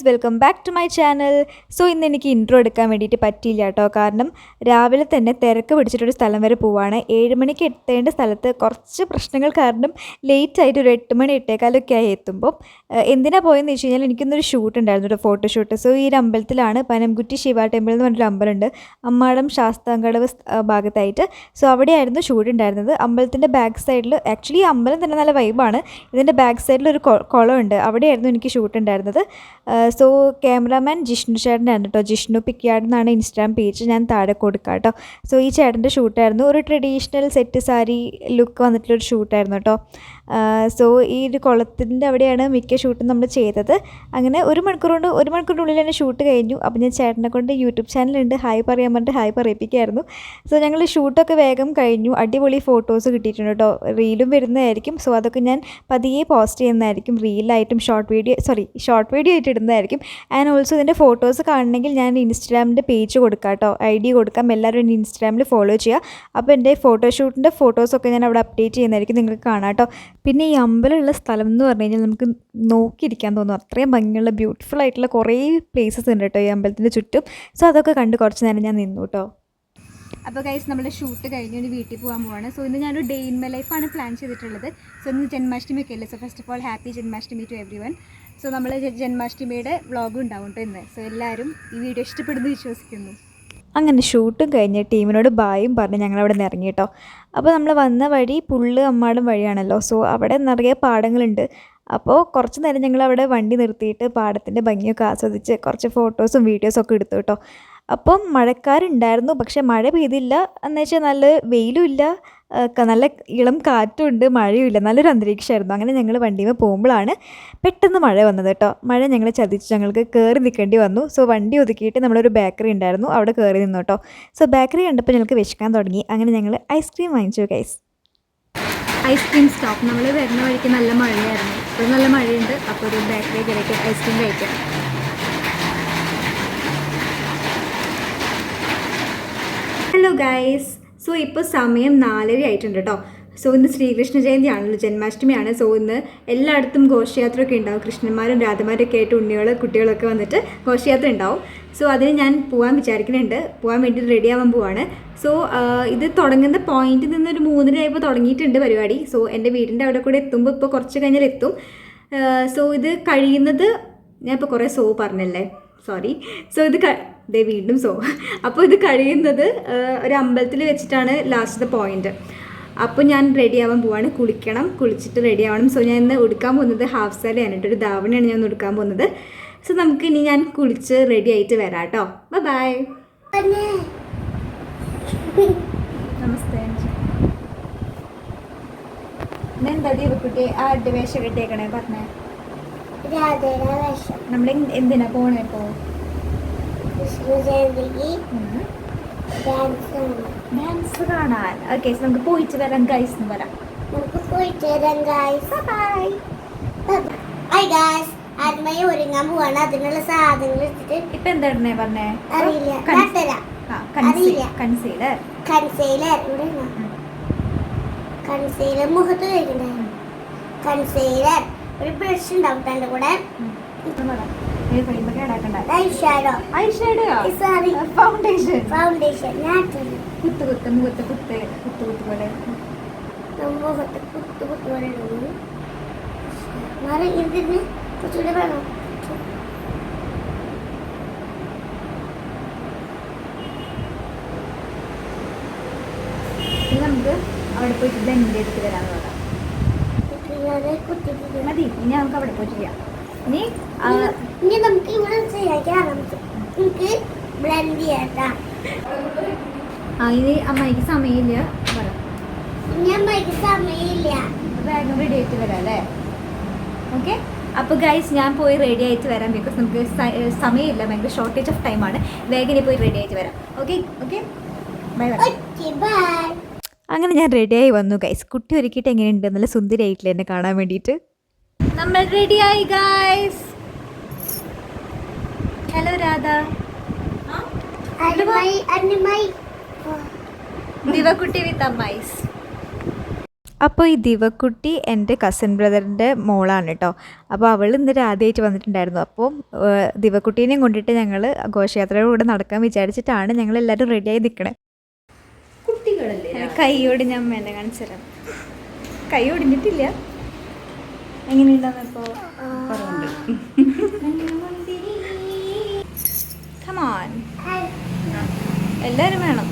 Guys welcome back to my channel. So ഇന്ന് എനിക്ക് intro എടുക്കാൻ വേണ്ടിയിട്ട് പറ്റിയില്ല കേട്ടോ. കാരണം രാവിലെ തന്നെ തിരക്ക് പിടിച്ചിട്ടൊരു സ്ഥലം വരെ പോവാണ്. ഏഴ് മണിക്ക് എത്തേണ്ട സ്ഥലത്ത് കുറച്ച് പ്രശ്നങ്ങൾ കാരണം ലേറ്റ് ആയിട്ട് ഒരു എട്ട് മണി എട്ടേക്കാലൊക്കെ ആയി എത്തുമ്പോൾ എന്തിനാ പോയെന്ന് വെച്ച് കഴിഞ്ഞാൽ എനിക്കൊന്നൊരു ഷൂട്ട് ഉണ്ടായിരുന്നു ഒരു ഫോട്ടോഷൂട്ട് സോ ഈ ഒരു അമ്പലത്തിലാണ് പനംകുറ്റി ശിവ ടെമ്പിൾ എന്ന് പറഞ്ഞൊരു അമ്പലമുണ്ട്. അമ്മാടം ശാസ്താങ്കടവ് ഭാഗത്തായിട്ട്. സോ അവിടെയായിരുന്നു ഷൂട്ട് ഉണ്ടായിരുന്നത്. അമ്പലത്തിന്റെ ബാക്ക് സൈഡിൽ ആക്ച്വലി അമ്പലം തന്നെ നല്ല വൈബാണ് ഇതിന്റെ ബാക്ക് സൈഡിൽ ഒരു കുളമുണ്ട് അവിടെയായിരുന്നു എനിക്ക് ഷൂട്ട് ഉണ്ടായിരുന്നത്. സോ ക്യാമറാമാൻ ജിഷ്ണു ചേട്ടനായിരുന്നു കേട്ടോ. ജിഷ്ണു പിക്കിയാട് എന്നാണ് ഇൻസ്റ്റാഗ്രാം പേജ് ഞാൻ താഴെ കൊടുക്കാം കേട്ടോ. സോ ഈ ചേട്ടന്റെ ഷൂട്ടായിരുന്നു ഒരു ട്രഡീഷണൽ സെറ്റ് സാരി ലുക്ക് വന്നിട്ടുള്ളൊരു ഷൂട്ടായിരുന്നു കേട്ടോ. സോ ഈ ഒരു കുളത്തിന്റെ അവിടെയാണ് മിക്ക ഷൂട്ടും നമ്മൾ ചെയ്തത്. അങ്ങനെ ഒരു മണിക്കൂർ കൊണ്ട് ഒരു മണിക്കൂറിനുള്ളിൽ തന്നെ ഷൂട്ട് കഴിഞ്ഞു. അപ്പോൾ ഞാൻ ചേട്ടനെ കൊണ്ട് യൂട്യൂബ് ചാനലുണ്ട്. ഹായ് പറയാൻ പറഞ്ഞിട്ട് ഹായ് പറയിപ്പിക്കായിരുന്നു സോ ഞങ്ങൾ ഷൂട്ടൊക്കെ വേഗം കഴിഞ്ഞു. അടിപൊളി ഫോട്ടോസ് കിട്ടിയിട്ടുണ്ട് കേട്ടോ റീലും വരുന്നതായിരിക്കും. സോ അതൊക്കെ ഞാൻ പതിയെ പോസ്റ്റ് ചെയ്യുന്നതായിരിക്കും. റീലായിട്ടും short video sorry short video ആയിട്ട് ഇടുന്നതായിരിക്കും. ആൻഡ് ഓൾസോ ഇതിന്റെ ഫോട്ടോസ് കാണണമെങ്കിൽ ഞാൻ ഇൻസ്റ്റാഗ്രാമിന്റെ പേജ് കൊടുക്കാം കേട്ടോ ഐ ഡി കൊടുക്കാം. എല്ലാവരും എന്റെ ഇൻസ്റ്റാഗ്രാമിൽ ഫോളോ ചെയ്യുക. അപ്പോൾ എന്റെ ഫോട്ടോഷൂട്ടിന്റെ ഫോട്ടോസൊക്കെ ഞാൻ അവിടെ അപ്ഡേറ്റ് ചെയ്യുന്നതായിരിക്കും നിങ്ങൾക്ക് കാണാം കേട്ടോ പിന്നെ ഈ അമ്പലമുള്ള സ്ഥലം എന്ന് പറഞ്ഞു കഴിഞ്ഞാൽ നമുക്ക് നോക്കിയിരിക്കാൻ തോന്നും. അത്രയും ഭംഗിയുള്ള ബ്യൂട്ടിഫുൾ ആയിട്ടുള്ള കുറേ പ്ലേസസ് ഉണ്ട് കേട്ടോ ഈ അമ്പലത്തിന്റെ ചുറ്റും. സോ അതൊക്കെ കണ്ട് കുറച്ച് നേരം ഞാൻ നിന്നു കേട്ടോ. അപ്പോൾ ഗൈസ് നമ്മുടെ ഷൂട്ട് കഴിഞ്ഞ് ഇനി വീട്ടിൽ പോകാൻ പോവാണ്. സോ ഇന്ന് ഞാനൊരു ഡേ ഇൻ മൈ ലൈഫാണ് പ്ലാൻ ചെയ്തിട്ടുള്ളത്. സോ ഇന്ന് ജന്മാഷ്ടമി ഒക്കെ അല്ലേ? So first of all happy Janmashtami to everyone so നമ്മൾ ജന്മാഷ്ടമിയുടെ വ്ളോഗും ഉണ്ടാവും കേട്ടോ ഇന്ന്. സോ എല്ലാവരും ഈ വീഡിയോ ഇഷ്ടപ്പെടുന്നു വിശ്വസിക്കുന്നു. അങ്ങനെ ഷൂട്ടും കഴിഞ്ഞ് ടീമിനോട് ബായും പറഞ്ഞ് ഞങ്ങളവിടെ നിന്ന് ഇറങ്ങി കേട്ടോ. അപ്പോൾ നമ്മൾ വന്ന വഴി പുള്ള് അമ്മാടും വഴിയാണല്ലോ. സോ അവിടെ നിറയെ പാടങ്ങളുണ്ട്. അപ്പോൾ കുറച്ച് നേരം ഞങ്ങൾ അവിടെ വണ്ടി നിർത്തിയിട്ട് പാടത്തിന്റെ ഭംഗിയൊക്കെ ആസ്വദിച്ച് കുറച്ച് ഫോട്ടോസും വീഡിയോസും ഒക്കെ എടുത്തു കേട്ടോ. അപ്പം മഴക്കാരുണ്ടായിരുന്നു. പക്ഷെ മഴ പെയ്തില്ല. എന്ന് വെച്ചാൽ നല്ല വെയിലും ഇല്ല. നല്ല ഇളം കാറ്റുണ്ട് മഴയുമില്ല നല്ലൊരു അന്തരീക്ഷമായിരുന്നു. അങ്ങനെ ഞങ്ങൾ വണ്ടിയിൽ പോകുമ്പോഴാണ് പെട്ടെന്ന് മഴ വന്നത് കേട്ടോ. മഴ ഞങ്ങൾ ചതിച്ച് ഞങ്ങൾക്ക് കയറി നിൽക്കേണ്ടി വന്നു. സോ വണ്ടി ഒതുക്കിയിട്ട് നമ്മളൊരു ബേക്കറി ഉണ്ടായിരുന്നു അവിടെ കയറി നിന്നു കേട്ടോ. സോ ബേക്കറി കണ്ടപ്പോൾ ഞങ്ങൾക്ക് വിശക്കാൻ തുടങ്ങി. അങ്ങനെ ഞങ്ങൾ ഐസ്ക്രീം വാങ്ങിച്ചു ഗൈസ് ഐസ്ക്രീം സ്റ്റോപ്പ് നമ്മൾ വരുന്ന വഴിക്ക് നല്ല മഴയായിരുന്നു. ഇപ്പോൾ നല്ല മഴയുണ്ട്. അപ്പോൾ ഒരു ബേക്കറി കയറിയിട്ട് ഐസ്ക്രീം കഴിക്കാം. ഹലോ ഗൈസ് സോ ഇപ്പോൾ സമയം നാലര ആയിട്ടുണ്ട് കേട്ടോ സോ ഇന്ന് ശ്രീകൃഷ്ണ ജയന്തിയാണല്ലോ ജന്മാഷ്ടമിയാണ്. സോ ഇന്ന് എല്ലായിടത്തും ഘോഷയാത്രയൊക്കെ ഉണ്ടാവും. കൃഷ്ണന്മാരും രാധമാരൊക്കെ ആയിട്ട് ഉണ്ണികൾ കുട്ടികളൊക്കെ വന്നിട്ട് ഘോഷയാത്ര ഉണ്ടാവും. സോ അതിന് ഞാൻ പോകാൻ വിചാരിക്കുന്നുണ്ട്. പോകാൻ വേണ്ടി റെഡി ആവാൻ പോവാണ്. സോ ഇത് തുടങ്ങുന്ന പോയിന്റിൽ നിന്ന് ഒരു മൂന്നര ആയപ്പോൾ തുടങ്ങിയിട്ടുണ്ട് പരിപാടി. സോ എന്റെ വീടിന്റെ അവിടെ കൂടെ എത്തുമ്പോൾ ഇപ്പോൾ കുറച്ച് കഴിഞ്ഞാൽ എത്തും. സോ ഇത് കഴിയുന്നത് ഞാൻ ഇപ്പോൾ കുറേ സോ പറഞ്ഞല്ലേ? സോറി സോ ഇത് ദേ വീണ്ടും സോ അപ്പോൾ ഇത് കഴിയുന്നത് ഒരു അമ്പലത്തിൽ വെച്ചിട്ടാണ് ലാസ്റ്റത്തെ പോയിന്റ് അപ്പോൾ ഞാൻ റെഡി ആവാൻ പോവാണ്. കുളിക്കണം. കുളിച്ചിട്ട് റെഡി ആവണം. സോ ഞാൻ ഇന്ന് ഉടുക്കാൻ പോകുന്നത് ഹാഫ് സാരിയാണ് കേട്ടോ. ഒരു ധാവണിയാണ് ഞാൻ ഉടുക്കാൻ പോകുന്നത്. സോ നമുക്ക് ഇനി ഞാൻ കുളിച്ച് റെഡി ആയിട്ട് വരാം കേട്ടോ. ബൈ നമസ്തേ എന്താ ദീപക്കുട്ടി? ആ അഡ്വേഷ കിട്ടിയേക്കണേ പറഞ്ഞേ. നമ്മൾ എന്തിനാ പോണേ ഇപ്പോ? ഡാൻസ് കാണാൻ. ഓക്കെ നമുക്ക് പോയിട്ട് വരാം ഗൈസ് എന്ന് പറയാം നമുക്ക് പോയിട്ട് വരാം ഗായ്സ് ബൈ ബൈ ഗായ്സ് ആദ്യമായി ഒരുങ്ങാൻ പോവാണ്. അതിനുള്ള സാധനങ്ങൾ എടുത്തിട്ട് ഇപ്പൊ എന്തായിരുന്നേ പറഞ്ഞേ? അറിയില്ല. കൺസീലർ കൺസീലർ കൺസീലർ ഇവിടെ കൺസീലർ മുഖത്ത് കഴിക്കണ്ടേ കൺസീലർ ഒരു ബ്രഷ് ഉണ്ടാവും തന്റെ കൂടെ. Eye shadow sorry foundation foundation ഞാൻ തരും. കുത്ത് കുത്ത് മുഖത്ത് കുത്ത് കുത്ത് കുത്ത് പോലെ. മുഖത്ത് കുത്തു കുത്തു പോലെ ഇതിന് കുറച്ചുകൂടി വേണം. നമുക്ക് അവിടെ പോയിട്ട് ബെൻഡ് എടുത്ത് വരാൻ പറയാം കുത്തിട്ട് മതി. ഇനി നമുക്ക് അവിടെ പോയിട്ട് ചെയ്യാം. ഇനി ഇനി നമുക്ക് ഇവിടെ നമുക്ക് നമുക്ക്? ബ്ലെൻഡ് ചെയ്യാട്ടാ ആ ഇനി അമ്മായിക്ക് സമയമില്ല. പറ. ഇനി അമ്മയ്ക്ക് സമയമില്ല. വേഗം റെഡി ആയിട്ട് വരാം അല്ലേ? ഓക്കെ അപ്പോൾ ഗൈസ് ഞാൻ പോയി റെഡി ആയിട്ട് വരാം ബിക്കോസ് നമുക്ക് സമയമില്ല. ഭയങ്കര ഷോർട്ടേജ് ഓഫ് ടൈമാണ് വേഗം ഇനി പോയി റെഡി ആയിട്ട് വരാം. Okay okay bye bye bye അങ്ങനെ ഞാൻ റെഡിയായി വന്നു ഗൈസ് കുട്ടി ഒരുക്കിയിട്ട് എങ്ങനെയുണ്ട്? നല്ല സുന്ദരിയായിട്ടില്ല എന്നെ കാണാൻ വേണ്ടിയിട്ട്? നമ്മൾ റെഡിയായി ഗൈസ് ഹലോ രാധ അനിമായി അനിമായി ദിവക്കുട്ടി വിത്ത് അമ്മൈസ് അപ്പോൾ ഈ ദിവക്കുട്ടി എന്റെ കസിൻ ബ്രദറിന്റെ മോളാണ് കേട്ടോ അപ്പോൾ അവൾ ഇന്ന് ആദ്യമായിട്ട് വന്നിട്ടുണ്ടായിരുന്നു. അപ്പോൾ ദിവക്കുട്ടീനെയും കൊണ്ടിട്ട് ഞങ്ങൾ ഘോഷയാത്രയുടെ കൂടെ നടക്കാൻ വിചാരിച്ചിട്ടാണ് ഞങ്ങൾ എല്ലാവരും റെഡിയായി നിൽക്കണേ കൈയോട് ഞാൻ മേലെ കാണിച്ചു തരാം. കൈ ഒടിഞ്ഞിട്ടില്ല. എങ്ങനെയുണ്ടെന്ന് ഇപ്പോൾ കമാൻ എല്ലാവരും വേണം.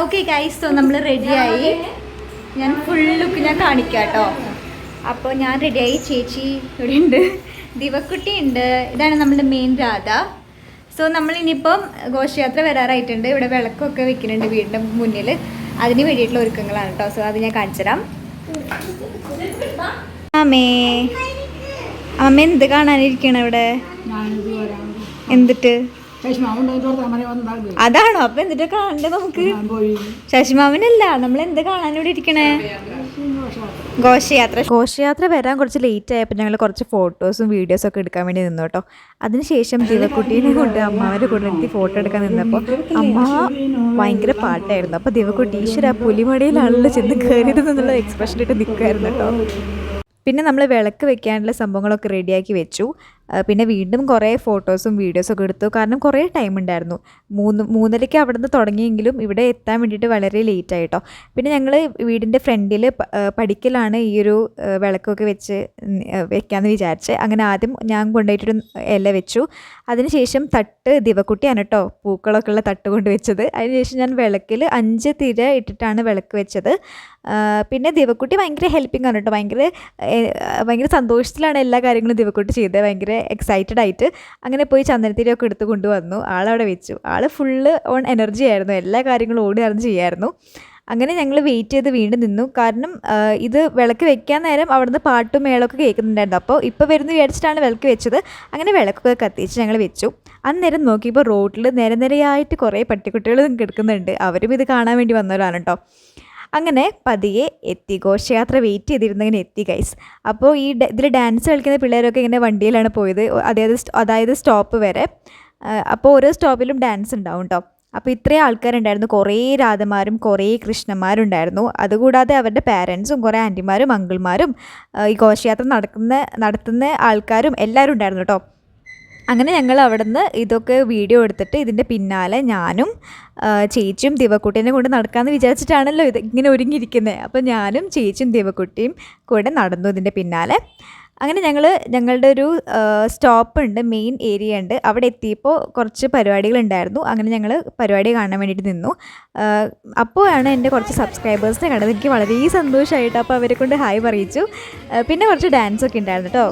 ഓക്കെ ഗൈസ് നമ്മൾ റെഡിയായി ഞാൻ ഫുൾ ലുക്ക് ഞാൻ കാണിക്കാം കേട്ടോ അപ്പോൾ ഞാൻ റെഡിയായി ചേച്ചി ഇവിടെ ഉണ്ട്. ദിവക്കുട്ടി ഉണ്ട്. ഇതാണ് നമ്മുടെ മെയിൻ രാധ. സോ നമ്മൾ ഇനിയിപ്പം ഘോഷയാത്ര വരാറായിട്ടുണ്ട്. ഇവിടെ വിളക്കൊക്കെ വെക്കുന്നുണ്ട് വീടിന്റെ മുന്നിൽ അതിന് വേണ്ടിയിട്ടുള്ള ഒരുക്കങ്ങളാണ് കേട്ടോ. സോ അത് ഞാൻ കാണിച്ചു തരാം. അമ്മേ. അമ്മ എന്ത് കാണാനിരിക്കണം ഇവിടെ വന്നാൽ അതാണോ? അപ്പൊ എന്നിട്ട് കാണണ്ടേ നമുക്ക്? ശശിമാമനല്ല നമ്മൾ എന്ത് കാണാൻ ഇവിടെ ഇരിക്കണേ? ഘോഷയാത്ര. ഘോഷയാത്ര വരാൻ കുറച്ച് ലേറ്റ് ആയപ്പോൾ ഞങ്ങൾ കുറച്ച് ഫോട്ടോസും വീഡിയോസും ഒക്കെ എടുക്കാൻ വേണ്ടി നിന്നു കേട്ടോ. അതിനുശേഷം ദിവക്കുട്ടീനെ കൊണ്ട് അമ്മാവന്റെ കൂടെ എത്തി ഫോട്ടോ എടുക്കാൻ നിന്നപ്പോൾ അമ്മ ഭയങ്കര പാട്ടായിരുന്നു. അപ്പോൾ ദിവക്കുട്ടി ഈശ്വര പുലിമടയിലാണല്ലോ ചെന്ന് കയറിയത് എന്നുള്ള എക്സ്പ്രഷൻ ഇട്ട് നിൽക്കുമായിരുന്നു കേട്ടോ. പിന്നെ നമ്മൾ വിളക്ക് വെക്കാനുള്ള സംഭവങ്ങളൊക്കെ റെഡിയാക്കി വെച്ചു. പിന്നെ വീണ്ടും കുറേ ഫോട്ടോസും വീഡിയോസും ഒക്കെ എടുത്തു. കാരണം കുറേ ടൈം ഉണ്ടായിരുന്നു. മൂന്ന് മൂന്നരയ്ക്ക് അവിടെ നിന്ന് തുടങ്ങിയെങ്കിലും ഇവിടെ എത്താൻ വേണ്ടിയിട്ട് വളരെ ലേറ്റ് ആയിട്ടോ പിന്നെ ഞങ്ങൾ വീടിന്റെ ഫ്രണ്ടിൽ പടിക്കലാണ് ഈ ഒരു വിളക്കൊക്കെ വെച്ച് വെക്കാമെന്ന് വിചാരിച്ച്. അങ്ങനെ ആദ്യം ഞാൻ കൊണ്ടുപോയിട്ടൊരു ഇല വെച്ചു. അതിനുശേഷം തട്ട് ദിവക്കുട്ടിയാണ് കേട്ടോ പൂക്കളൊക്കെ ഉള്ള തട്ട് കൊണ്ട് വെച്ചത്. അതിനുശേഷം ഞാൻ വിളക്കിൽ അഞ്ച് തിര ഇട്ടിട്ടാണ് വിളക്ക് വെച്ചത്. പിന്നെ ദിവക്കുട്ടി ഭയങ്കര ഹെൽപ്പിംഗ് ആണ് കേട്ടോ ഭയങ്കര ഭയങ്കര സന്തോഷത്തിലാണ് എല്ലാ കാര്യങ്ങളും ദിവക്കുട്ടി ചെയ്തത്. ഭയങ്കര എക്സൈറ്റഡ് ആയിട്ട് അങ്ങനെ പോയി ചന്ദനത്തിരിയൊക്കെ എടുത്ത് കൊണ്ടുവന്നു. ആളവിടെ വെച്ചു. ആൾ ഫുള്ള് ഓൺ എനർജി ആയിരുന്നു. എല്ലാ കാര്യങ്ങളും ഓടി അറിഞ്ഞ് ചെയ്യായിരുന്നു. അങ്ങനെ ഞങ്ങൾ വെയിറ്റ് ചെയ്ത് വീണ്ടും നിന്നു. കാരണം ഇത് വിളക്ക് വെക്കാൻ നേരം അവിടുന്ന് പാട്ടും മേളൊക്കെ കേൾക്കുന്നുണ്ടായിരുന്നു. അപ്പോൾ ഇപ്പോൾ വരുന്ന വിചാരിച്ചിട്ടാണ് വിളക്ക് വെച്ചത്. അങ്ങനെ വിളക്കൊക്കെ കത്തിച്ച് ഞങ്ങൾ വെച്ചു. അന്നേരം നോക്കിയപ്പോൾ റോഡിൽ നിര നിരയായിട്ട് കുറേ പട്ടിക്കുട്ടികൾ കിടക്കുന്നുണ്ട്. അവരും ഇത് കാണാൻ വേണ്ടി വന്നവരാണ് കേട്ടോ അങ്ങനെ പതിയെ എത്തി. ഘോഷയാത്ര വെയിറ്റ് ചെയ്തിരുന്നങ്ങനെ എത്തി ഗൈസ് അപ്പോൾ ഈ ഇതിൽ ഡാൻസ് കളിക്കുന്ന പിള്ളേരൊക്കെ ഇങ്ങനെ വണ്ടിയിലാണ് പോയത്. അതായത് അതായത് സ്റ്റോപ്പ് വരെ. അപ്പോൾ ഓരോ സ്റ്റോപ്പിലും ഡാൻസ് ഉണ്ടാവും കേട്ടോ അപ്പോൾ ഇത്രയും ആൾക്കാരുണ്ടായിരുന്നു. കുറേ രാധമാരും കുറേ കൃഷ്ണന്മാരുണ്ടായിരുന്നു. അതുകൂടാതെ അവരുടെ പാരൻസും കുറേ ആന്റിമാരും അങ്കിൾമാരും ഈ ഘോഷയാത്ര നടക്കുന്ന നടത്തുന്ന ആൾക്കാരും എല്ലാവരും ഉണ്ടായിരുന്നു കേട്ടോ അങ്ങനെ ഞങ്ങൾ അവിടെ നിന്ന് ഇതൊക്കെ വീഡിയോ എടുത്തിട്ട് ഇതിന്റെ പിന്നാലെ ഞാനും ചേച്ചിയും ദിവക്കുട്ടീനെ കൊണ്ട് നടക്കാമെന്ന് വിചാരിച്ചിട്ടാണല്ലോ ഇത് ഇങ്ങനെ ഒരുങ്ങിയിരിക്കുന്നത് അപ്പോൾ ഞാനും ചേച്ചിയും ദിവക്കുട്ടിയും കൂടെ നടന്നു ഇതിന്റെ പിന്നാലെ. അങ്ങനെ ഞങ്ങൾ ഞങ്ങളുടെ ഒരു സ്റ്റോപ്പ് ഉണ്ട് മെയിൻ ഏരിയ ഉണ്ട് അവിടെ എത്തിയപ്പോൾ കുറച്ച് പരിപാടികൾ ഉണ്ടായിരുന്നു അങ്ങനെ ഞങ്ങൾ പരിപാടി കാണാൻ വേണ്ടിയിട്ട് നിന്നു. അപ്പോഴാണ് എന്റെ കുറച്ച് സബ്സ്ക്രൈബേഴ്സിനെ കണ്ടത്. എനിക്ക് വളരെ സന്തോഷമായിട്ട് അപ്പോൾ അവരെ കൊണ്ട് ഹായ് പറയിച്ചു. പിന്നെ കുറച്ച് ഡാൻസ് ഒക്കെ ഉണ്ടായിരുന്നു കേട്ടോ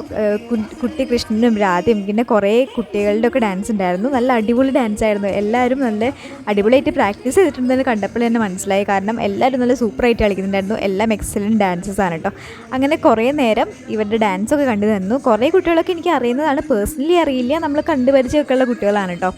കുട്ടി കൃഷ്ണനും രാധയും പിന്നെ കുറേ കുട്ടികളുടെ ഒക്കെ ഡാൻസ് ഉണ്ടായിരുന്നു. നല്ല അടിപൊളി ഡാൻസ് ആയിരുന്നു. എല്ലാവരും നല്ല അടിപൊളിയായിട്ട് പ്രാക്ടീസ് ചെയ്തിട്ടുണ്ടെന്ന് കണ്ടപ്പോൾ തന്നെ മനസ്സിലായി. കാരണം എല്ലാവരും നല്ല സൂപ്പറായിട്ട് കളിക്കുന്നുണ്ടായിരുന്നു. എല്ലാം എക്സലന്റ് ഡാൻസസ് ആണ് കേട്ടോ അങ്ങനെ കുറേ നേരം ഇവരുടെ ഡാൻസ് ഒക്കെ കണ്ടു തന്നു. കുറേ കുട്ടികളൊക്കെ എനിക്ക് അറിയുന്നതാണ്. പേഴ്സണലി അറിയില്ല. നമ്മൾ കണ്ടുപരിചയൊക്കെ ഉള്ള കുട്ടികളാണ് കേട്ടോ.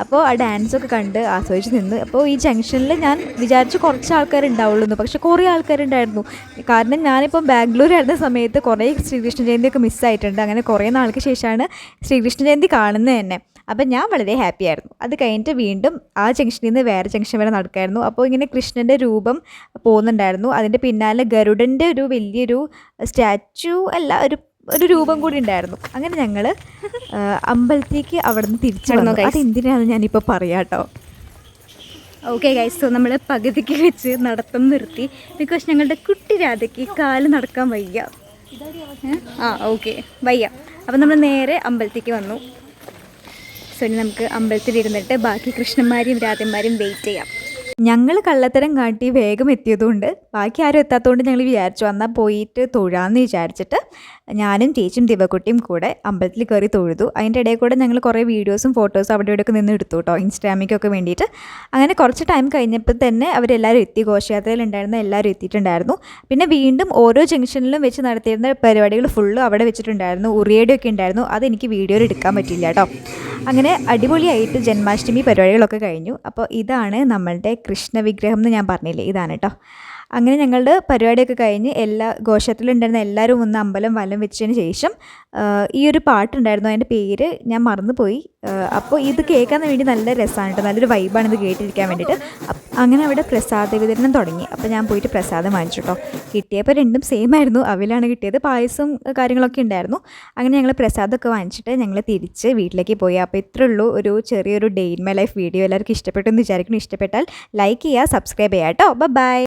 അപ്പോൾ ആ ഡാൻസൊക്കെ കണ്ട് ആസ്വദിച്ച് നിന്ന്. അപ്പോൾ ഈ ജംഗ്ഷനിൽ ഞാൻ വിചാരിച്ച് കുറച്ച് ആൾക്കാരുണ്ടാവുള്ളൂ എന്ന് പക്ഷേ കുറേ ആൾക്കാരുണ്ടായിരുന്നു. കാരണം ഞാനിപ്പം ബാംഗ്ലൂർ ആയിരുന്ന സമയത്ത് കുറേ ശ്രീകൃഷ്ണ ജയന്തിയൊക്കെ മിസ്സായിട്ടുണ്ട് അങ്ങനെ കുറേ നാൾക്ക് ശേഷമാണ് ശ്രീകൃഷ്ണ ജയന്തി കാണുന്നത് തന്നെ. അപ്പം ഞാൻ വളരെ ഹാപ്പി ആയിരുന്നു. അത് കഴിഞ്ഞിട്ട് വീണ്ടും ആ ജംഗ്ഷനിൽ നിന്ന് വേറെ ജംഗ്ഷൻ വരെ നടക്കായിരുന്നു. അപ്പോൾ ഇങ്ങനെ കൃഷ്ണന്റെ രൂപം പോകുന്നുണ്ടായിരുന്നു. അതിന്റെ പിന്നാലെ ഗരുഡന്റെ ഒരു വലിയൊരു സ്റ്റാച്ചു അല്ല ഒരു ഒരു രൂപം കൂടി ഉണ്ടായിരുന്നു. അങ്ങനെ ഞങ്ങൾ അമ്പലത്തേക്ക് അവിടെ നിന്ന് തിരിച്ചു വന്നു. അത് എന്തിനാണെന്ന് ഞാനിപ്പോൾ പറയാട്ടോ? ഓക്കെ ഗൈസ് സോ നമ്മൾ പകുതിക്ക് വെച്ച് നടത്തം നിർത്തി. ബിക്കോസ് ഞങ്ങളുടെ കുട്ടി രാധയ്ക്ക് കാൽ നടക്കാൻ വയ്യ? ആ ഓക്കെ വയ്യ. അപ്പം നമ്മൾ നേരെ അമ്പലത്തേക്ക് വന്നു. സോ ഇനി നമുക്ക് അമ്പലത്തിൽ ഇരുന്നിട്ട് ബാക്കി കൃഷ്ണന്മാരെയും രാധന്മാരെയും വെയിറ്റ് ചെയ്യാം. ഞങ്ങൾ കള്ളത്തരം കാട്ടി വേഗം എത്തിയതുകൊണ്ട് ബാക്കി ആരും എത്താത്തതുകൊണ്ട് ഞങ്ങൾ വിചാരിച്ചു വന്നാൽ പോയിട്ട് തൊഴാമെന്ന് വിചാരിച്ചിട്ട് ഞാനും ചേച്ചിയും ദിവക്കുട്ടിയും കൂടെ അമ്പലത്തിൽ കയറി തൊഴുതു. അതിന്റെ ഇടയിൽ കൂടെ ഞങ്ങൾ കുറേ വീഡിയോസും ഫോട്ടോസും അവിടെ ഇവിടെയൊക്കെ നിന്ന് എടുത്തു കേട്ടോ ഇൻസ്റ്റാമിക്കൊക്കെ വേണ്ടിയിട്ട്. അങ്ങനെ കുറച്ച് ടൈം കഴിഞ്ഞപ്പോൾ തന്നെ അവരെല്ലാവരും എത്തി. ഘോഷയാത്രയിൽ ഉണ്ടായിരുന്ന എല്ലാവരും എത്തിയിട്ടുണ്ടായിരുന്നു. പിന്നെ വീണ്ടും ഓരോ ജംഗ്ഷനിലും വെച്ച് നടത്തിയിരുന്ന പരിപാടികൾ ഫുള്ള് അവിടെ വെച്ചിട്ടുണ്ടായിരുന്നു. ഉറിയടിയൊക്കെ ഉണ്ടായിരുന്നു. അതെനിക്ക് വീഡിയോയിൽ എടുക്കാൻ പറ്റില്ല കേട്ടോ. അങ്ങനെ അടിപൊളിയായിട്ട് ജന്മാഷ്ടമി പരിപാടികളൊക്കെ കഴിഞ്ഞു. അപ്പോൾ ഇതാണ് നമ്മളുടെ കൃഷ്ണവിഗ്രഹം എന്ന് ഞാൻ പറഞ്ഞില്ലേ? ഇതാണ് കേട്ടോ. അങ്ങനെ ഞങ്ങളുടെ പരിപാടിയൊക്കെ കഴിഞ്ഞ് എല്ലാ ഘോഷത്തിലുണ്ടായിരുന്ന എല്ലാവരും ഒന്ന് അമ്പലം വലം വെച്ചതിന് ശേഷം ഈ ഒരു പാട്ടുണ്ടായിരുന്നു അതിന്റെ പേര് ഞാൻ മറന്നുപോയി. അപ്പോൾ ഇത് കേൾക്കാൻ വേണ്ടി നല്ല രസമാണ് കേട്ടോ. നല്ലൊരു വൈബാണ് ഇത് കേട്ടിരിക്കാൻ വേണ്ടിയിട്ട്. അങ്ങനെ അവിടെ പ്രസാദ വിതരണം തുടങ്ങി. അപ്പോൾ ഞാൻ പോയിട്ട് പ്രസാദം വാങ്ങിച്ചു കേട്ടോ. കിട്ടിയപ്പോൾ രണ്ടും സെയിം ആയിരുന്നു. അവിലാണ് കിട്ടിയത്. പായസവും കാര്യങ്ങളൊക്കെ ഉണ്ടായിരുന്നു. അങ്ങനെ ഞങ്ങൾ പ്രസാദമൊക്കെ വാങ്ങിച്ചിട്ട് ഞങ്ങൾ തിരിച്ച് വീട്ടിലേക്ക് പോയി. അപ്പോൾ ഇത്രേ ഉള്ളൂ. ഒരു ചെറിയൊരു day in my life video എല്ലാവർക്കും ഇഷ്ടപ്പെട്ടു എന്ന് വിചാരിക്കുന്നു. ഇഷ്ടപ്പെട്ടാൽ ലൈക്ക് ചെയ്യുക സബ്സ്ക്രൈബ് ചെയ്യുക കേട്ടോ. ബൈ